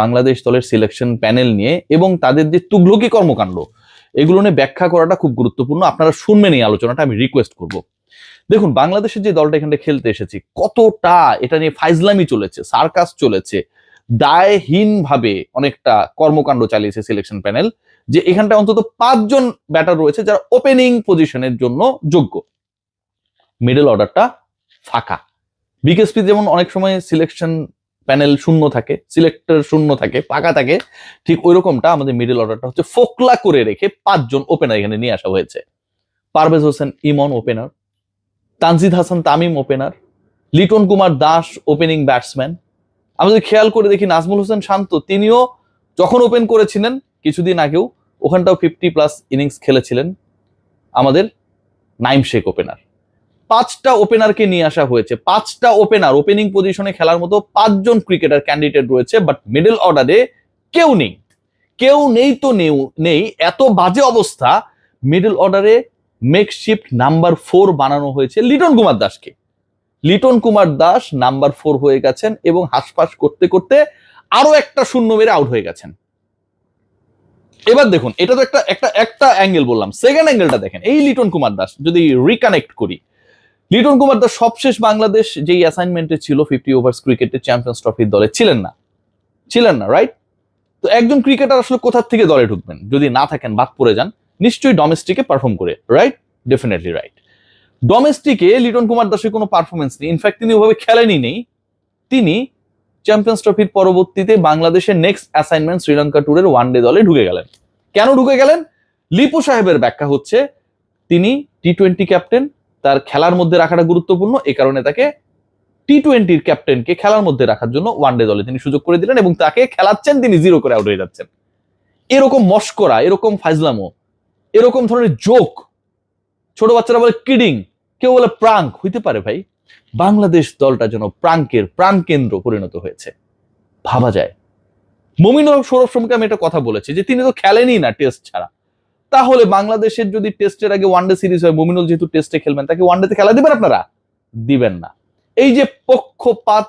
বাংলাদেশ দলের selection panel নিয়ে এবং তাদের যে তুগলকি কর্মকাণ্ড, এগুলো নিয়ে ব্যাখ্যা করাটা খুব গুরুত্বপূর্ণ। আপনারা শুনবেন এই আলোচনাটা, আমি রিকোয়েস্ট করব। দেখুন, বাংলাদেশের যে দলটা এখানে খেলতে এসেছি, কতটা এটা নিয়ে ফাইজলামি চলেছে, সার্কাস চলেছে দায়হীন ভাবে অনেকটা কর্মকাণ্ড চালিয়েছে সিলেকশন প্যানেল যে এখানটা অন্তত পাঁচজন ব্যাটার রয়েছে যারা ওপেনিং পজিশনের জন্য যোগ্য। মিডল অর্ডারটা ফাঁকা। বিকেএসপি যেমন অনেক সময় সিলেকশন প্যানেল শূন্য থাকে, সিলেক্টর শূন্য থাকে ফাঁকা থাকে, ঠিক ওই রকমটা আমাদের মিডল অর্ডারটা হচ্ছে ফোকলা করে রেখে পাঁচজন ওপেনার এখানে নিয়ে আসা হয়েছে। Parvez Hossain Emon opener Tanzid Hasan Tamim opener Liton Kumar Das opening batsman আমরা যদি খেয়াল করে দেখি নাজমুল হোসেন শান্ত, তিনিও যখন ওপেন করেছিলেন, কিছুদিন আগেও ওখানটাও ফিফটি প্লাস ইনিংস খেলেছিলেন। আমাদের নাইম শেখ ওপেনার পাঁচটা ওপেনারকে নিয়ে আসা হয়েছে। পাঁচটা ওপেনার ওপেনিং পজিশনে খেলার মতো পাঁচজন ক্রিকেটার ক্যান্ডিডেট রয়েছে বাট মিডল অর্ডারে কেউ নেই। কেউ নেই তো নেই। এত বাজে অবস্থা মিডল অর্ডারে মেকশিফট নাম্বার ফোর বানানো হয়েছে লিটন কুমার দাসকে। লিটন কুমার দাস নাম্বার ফোর হয়ে গেছেন এবং হাসপাস করতে করতে আরও একটা শূন্য মেরে আউট হয়ে গেছেন। এবার দেখুন, এটা তো একটা একটা একটা অ্যাঙ্গেল বললাম। সেকেন্ড অ্যাঙ্গেলটা দেখেন। এই লিটন কুমার দাস যদি রিকানেক্ট করি লিটন কুমার দাস সবশেষ বাংলাদেশ যেই অ্যাসাইনমেন্টে ছিল ফিফটি ওভার্স ক্রিকেটে চ্যাম্পিয়ন্স ট্রফির দলে ছিলেন না। ছিলেন না রাইট তো একজন ক্রিকেটার আসলে কোথা থেকে দলে ঢুকবেন? যদি না থাকেন, বাদ পড়ে যান। নিশ্চয়ই ডোমেস্টিকে পারফর্ম করে রাইট ডেফিনেটলি রাইট ডোমেস্টিকে লিটন কুমার দাসের কোনো পারফরমেন্স নেই। ইনফ্যাক্ট তিনি ওভাবে খেলেনই নেই। তিনি চ্যাম্পিয়ন্স ট্রফির পরবর্তীতে বাংলাদেশের নেক্সট অ্যাসাইনমেন্ট শ্রীলঙ্কা ট্যুরের ওয়ান ডে দলে ঢুকে গেলেন। কেন ঢুকে গেলেন? লিপু সাহেবের ব্যাখ্যা হচ্ছে, তিনি টি টোয়েন্টি ক্যাপ্টেন তার খেলার মধ্যে রাখাটা গুরুত্বপূর্ণ। এই কারণে তাকে টি টোয়েন্টির ক্যাপ্টেনকে খেলার মধ্যে রাখার জন্য ওয়ান ডে দলে তিনি সুযোগ করে দিলেন এবং তাকে খেলাচ্ছেন তিনি জিরো করে আউট হয়ে যাচ্ছেন। এরকম মস্করা, এরকম ফাইজলামো এরকম ধরনের জোক ছোট বাচ্চারা বলে কিডিং কেউ বলে প্রাঙ্ক হইতে পারে ভাই। বাংলাদেশ দলটা যেন প্রাঙ্কের প্রাণ কেন্দ্র পরিণত হয়েছে। ভাবা যায়। মমিনুল সৌরভ শ্রমকে আমি একটা কথা বলেছি যে তিনি তো খেলেনই না টেস্ট ছাড়া। তাহলে বাংলাদেশের যদি টেস্টের আগে ওয়ানডে সিরিজ হয়, মমিনুল যেহেতু টেস্টে খেলবেন, তাকে ওয়ানডেতে খেলা দিবেন আপনারা? দিবেন না। এই যে পক্ষপাত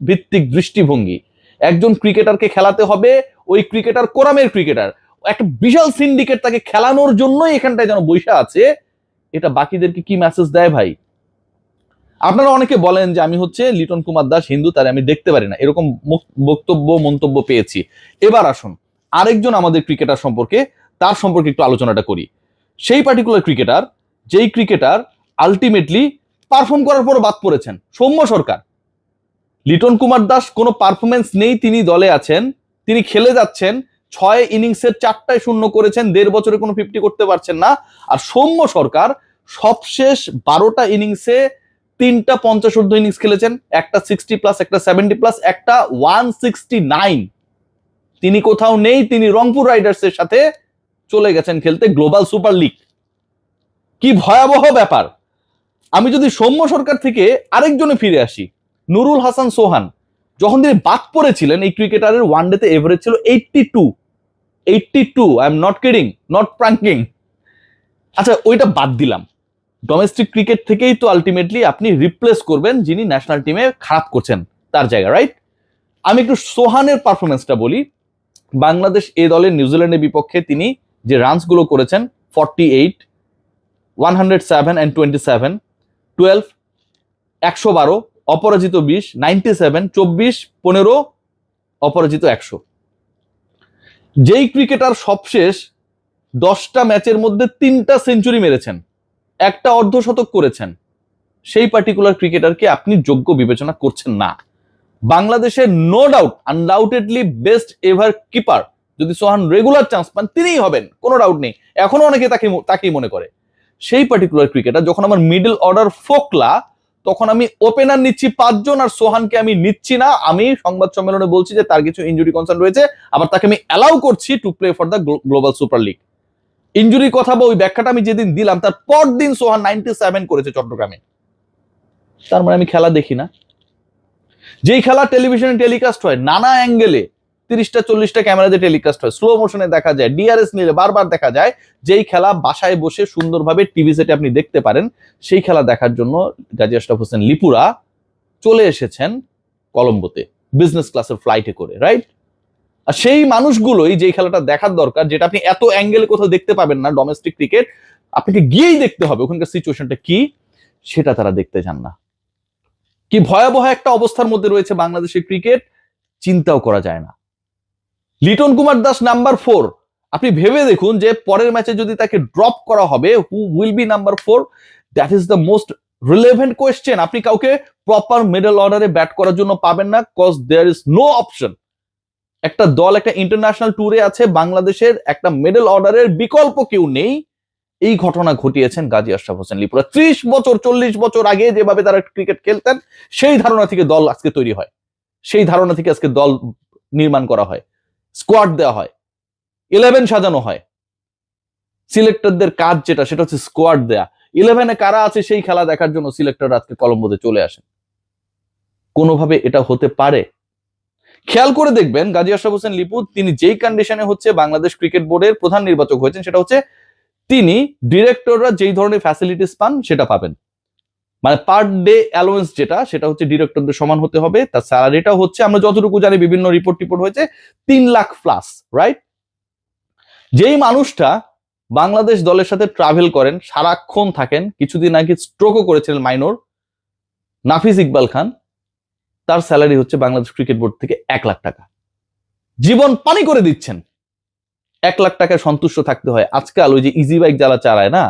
ভিত্তিক দৃষ্টিভঙ্গি, একজন ক্রিকেটারকে খেলাতে হবে, ওই ক্রিকেটার কোরামের ক্রিকেটার, একটা বিশাল সিন্ডিকেট তাকে খেলানোর জন্যই এখানটায় যেন বৈশা আছে, এটা বাকিদেরকে কি মেসেজ দেয় ভাই? আপনারা অনেকে বলেন যে আমি হচ্ছে লিটন কুমার দাস হিন্দু তাই আমি দেখতে পারি না। এরকম বক্তব্য, মন্তব্য পেয়েছি। এবার আসুন, আরেকজন আমাদের ক্রিকেটার সম্পর্কে তার সম্পর্কে একটু আলোচনাটা করি। সেই পার্টিকুলার ক্রিকেটার যেই ক্রিকেটার আলটিমেটলি পারফর্ম করার পর বাদ পড়েছেন, সৌম্য সরকার। লিটন কুমার দাস কোনো পারফরমেন্স নেই, তিনি দলে আছেন, তিনি খেলে যাচ্ছেন, ছয় ইনিংসের চারটায় শূন্য করেছেন, দেড় বছরে কোনো ফিফটি করতে পারছেন না। আর সৌম্য সরকার সবশেষ বারোটা ইনিংসে তিনটা পঞ্চাশ ঊর্ধ্ব ইনিংস খেলেছেন, একটা সিক্সটি প্লাস একটা সেভেন্টি প্লাস একটা ওয়ান সিক্সটি নাইন তিনি কোথাও নেই, তিনি রংপুর রাইডার্স এর সাথে চলে গেছেন খেলতে গ্লোবাল সুপার লিগ কি ভয়াবহ ব্যাপার। আমি যদি সৌম্য সরকার থেকে আরেকজনে ফিরে আসি, নুরুল হাসান সোহান, যখন তিনি বাদ পড়েছিলেন, এই ক্রিকেটারের ওয়ানডেতে এভারেজ ছিল eighty two eighty two I am not kidding not pranking আচ্ছা ওইটা বাদ দিলাম। ডোমেস্টিক ক্রিকেট থেকেই তো আলটিমেটলি আপনি রিপ্লেস করবেন যিনি ন্যাশনাল টিমে খারাপ করছেন, তার জায়গা রাইট আমি একটু সোহানের পারফরমেন্সটা বলি। বাংলাদেশ এ দলের নিউজিল্যান্ডের বিপক্ষে তিনি যে রানসগুলো করেছেন forty eight one hundred seven and twenty seven twelve একশো বারো, অপরাজিত বিশ নাইনটি সেভেন চব্বিশ, পনেরো, অপরাজিত একশো। যেই ক্রিকেটার সবশেষ দশটা ম্যাচের মধ্যে তিনটা সেঞ্চুরি মেরেছেন, একটা অর্ধশতক করেছেন, সেই পার্টিকুলার ক্রিকেটারকে আপনি যোগ্য বিবেচনা করছেন না। বাংলাদেশের no doubt undoubtedly best ever keeper যদি সোহান রেগুলার চান্স পান, তিনিই হবেন, কোনো ডাউট নেই। এখনও অনেকে তাকে তাকেই মনে করে। সেই পার্টিকুলার ক্রিকেটার যখন আমার মিডল অর্ডার ফোকলা, তখন আমি ওপেনার নিচ্ছি পাঁচজন আর সোহানকে আমি নিচ্ছি না। আমি সংবাদ সম্মেলনে বলছি যে তার কিছু ইনজুরি কনসার্ন রয়েছে, আবার তাকে আমি অ্যালাউ করছি to play for the global super league ইনজুরির কথা বা ওই ব্যাখ্যাটা আমি যেদিন দিলাম, তার পর দিন সোহান নাইনটি সেভেন করেছে চট্টগ্রামে। তার মানে আমি খেলা দেখি না। যেই খেলা টেলিভিশনে টেলিকাস্ট হয়, নানা অ্যাঙ্গেলে তিরিশটা, চল্লিশটা ক্যামেরাতে টেলিকাস্ট হয়। স্লো মোশনে দেখা যায় ডিআরএস নিলে বারবার দেখা যায় যেই খেলা বাসায় বসে সুন্দরভাবে টিভি সেটে আপনি দেখতে পারেন। সেই খেলা দেখার জন্য গাজী আশরাফ হোসেন লিপুরা চলে এসেছেন কলম্বোতে বিজনেস ক্লাসের ফ্লাইটে করে রাইট আর সেই মানুষগুলোই যে খেলাটা দেখার দরকার, যেটা আপনি এত অ্যাঙ্গেলে কোথাও দেখতে পাবেন না ডোমেস্টিক ক্রিকেট আপনাকে গিয়েই দেখতে হবে ওখানকার সিচুয়েশনটা কি, সেটা তারা দেখতে চান না। কি ভয়াবহ একটা অবস্থার মধ্যে রয়েছে বাংলাদেশের ক্রিকেট চিন্তাও করা যায় না। Liton Kumar Das number four. আপনি ভেবে দেখুন যে পরের ম্যাচে যদি তাকে ড্রপ করা হবে who will be number four that is the most relevant question আপনি কাউকে প্রপার মিডল অর্ডারে ব্যাট করার জন্য পাবেন না cause there is no option একটা দল, একটা ইন্টারন্যাশনাল ট্যুরে আছে, বাংলাদেশের একটা মিডল অর্ডারের বিকল্প কেউ নেই। এই ঘটনা ঘটিয়েছেন গাজী আশরাফ হোসেন লিপুরা ত্রিশ বছর, চল্লিশ বছর আগে যেভাবে তারা ক্রিকেট খেলতেন, সেই ধারণা থেকে দল আজকে তৈরি হয়। সেই ধারণা থেকে আজকে দল নির্মাণ করা হয়। স্কোয়াড দেওয়া হয়। ইলেভেন সাজানো হয়। সিলেক্টরদের কাজ যেটা, সেটা হচ্ছে স্কোয়াড দেয়া। ইলেভেনে কারা আছে সেই খেলা দেখার জন্য সিলেক্টর আজকে কলম্বোতে চলে আসেন। কোনোভাবে এটা হতে পারে? খেয়াল করে দেখবেন গাজী আশরাফ হোসেন লিপু, তিনি যেই কন্ডিশনে হচ্ছে বাংলাদেশ ক্রিকেট বোর্ডের প্রধান নির্বাচক হয়েছেন, সেটা হচ্ছে তিনি ডিরেক্টররা যেই ধরনের ফ্যাসিলিটিস পান, সেটা পাবেন। মানে পার ডে অ্যালোয়েন্স যেটা, সেটা হচ্ছে ডিরেক্টরদের সমান হতে হবে। তার স্যালারিটা হচ্ছে, আমরা যতটুকু জানি, বিভিন্ন রিপোর্ট টিপোর্ট হয়েছে, তিন লাখ প্লাস রাইট যেই মানুষটা বাংলাদেশ দলের সাথে ট্রাভেল করেন, সারাক্ষণ থাকেন, কিছুদিন আগে স্ট্রোকও করেছিলেন মাইনর নাফিজ ইকবাল খান, তার স্যালারি হচ্ছে বাংলাদেশ ক্রিকেট বোর্ড থেকে এক লাখ টাকা। জীবন পানি করে দিচ্ছেন। এক লাখ টাকায় সন্তুষ্ট থাকতে হয়। আজকাল ওই যে ইজি বাইক যারা চালায় না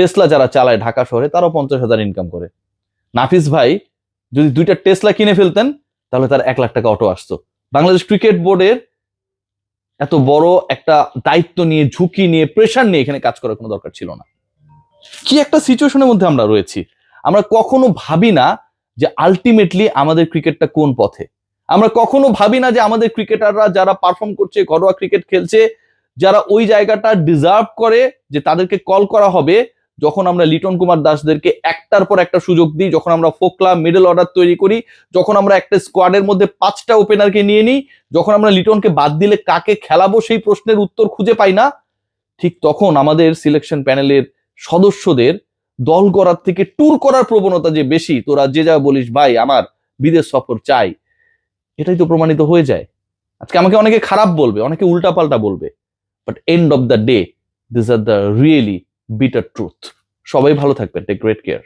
টেসলা যারা চালায় ঢাকা শহরে, তারাও পঞ্চাশ হাজার ইনকাম করে। নাফিস ভাই, যদি দুইটা টেসলা কিনে ফেলতেন, তাহলে তার এক লাখ টাকা অটো আসতো। বাংলাদেশ ক্রিকেট বোর্ডের এত বড় একটা দায়িত্ব নিয়ে, ঝুঁকি নিয়ে প্রেশার নিয়ে এখানে কাজ করার কোনো দরকার ছিল না। কি একটা সিচুয়েশনের মধ্যে আমরা রয়েছি। আমরা কখনো ভাবি না যে আলটিমেটলি আমাদের ক্রিকেটটা কোন পথে। আমরা কখনো ভাবি না যে আমাদের ক্রিকেটাররা যারা পারফর্ম করছে, ঘরোয়া ক্রিকেট খেলছে, যারা ওই জায়গাটা ডিজার্ভ করে যে তাদেরকে কল করা হবে যখন আমরা লিটন কুমার দাসদেরকে একটার পর একটা সুযোগ দিই, যখন আমরা ফোকলা মিডল অর্ডার তৈরি করি, যখন আমরা একটা স্কোয়াডের মধ্যে পাঁচটা ওপেনারকে নিয়ে নিই, যখন আমরা লিটনকে বাদ দিলে কাকে খেলাবো সেই প্রশ্নের উত্তর খুঁজে পাই না, ঠিক তখন আমাদের সিলেকশন প্যানেলের সদস্যদের দল করার থেকে ট্যুর করার প্রবণতা যে বেশি, তোরা যে যা বলিস, ভাই, আমার বিদেশ সফর চাই। এটাই তো প্রমাণিত হয়ে যায়। আজকে আমাকে অনেকে খারাপ বলবে, অনেকে উল্টাপাল্টা বলবে but end of the day this are the really bitter truth সবাই ভালো থাকবেন টেক গ্রেট কেয়ার